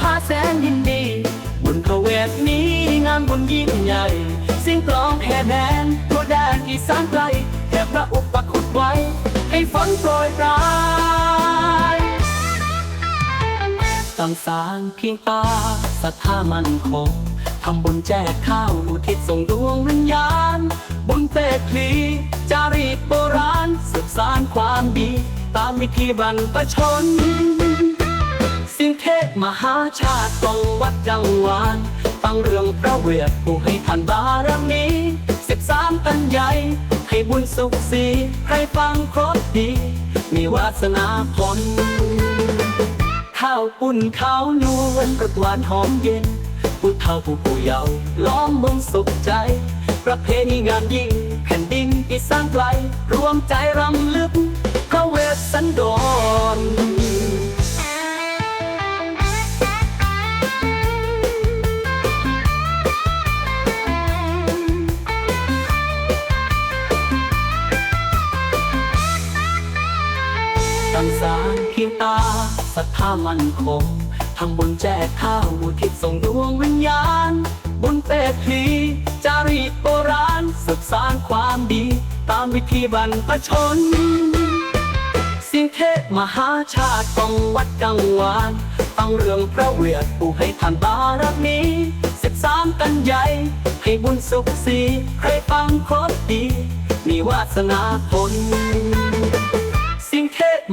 พาแสนยินดี บุญพระเวทนี้งานบุญยิ่งใหญ่สิ่งกลองแห่แดนตัวแดนอีสานไกลแห่พระอุปคุตไว้ ให้ฝนโปรยปลายตั้งสางเพียงตาศรัทธามันคงทำบุญแจกข้าวอุทิศส่งดวงวิญญาณ บุญเตะคลีจารีตโบราณสืบสานความดี ตามวิธีบรรพชน ทศมหาชาติตรงวัดจังหวานฟังเรื่องพระเวทผู้ให้ท่านบารมีสิบสามตันใหญ่ให้บุญสุขสีให้ฟังครบดี มีวาสนาผลข้าวปุ้นข้าวนวลประหวานหอมเย็นผู้เฒ่าผู้ผู้เยาว์ล้อมมุงสุขใจ ประเพณีงานยิ่งแผ่นดินอีสานไกล รวมใจรำลึกพระเวสสันดร ตั้งสารเพียงตาศรัทธามั่นคงทำบุญแจกข้าวอุทิศส่งดวงวิญญาณ บุญเตะพลีจารีตโบราณสืบสานความดี ตามวิธีบรรพชน สิ่งเทศมหาชาติต้องวัดกังวานฟังเรื่องพระเวทผู้ให้ท่านบารมีสิบสามกันใหญ่ให้บุญสุขสีใครฟังครบดี มีวาสนาผล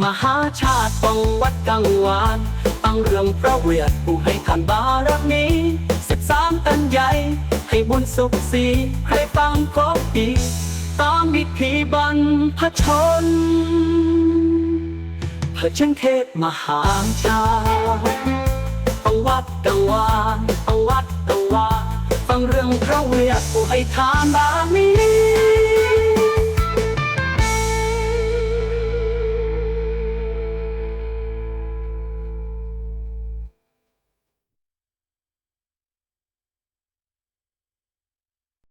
มหาชาติต้องวัดกังวานฟังเรื่องพระเวทผู้ให้ท่านบารมีสิบสามตันใหญ่ ให้บุญสุขสีใครฟังครบดีตามวิธีบรรพชนพื่อฉันเทศมหาชาติต้องวัดกังวานต้องวัดกังวานฟังเรื่องพระเวทผู้ให้ทานบารมี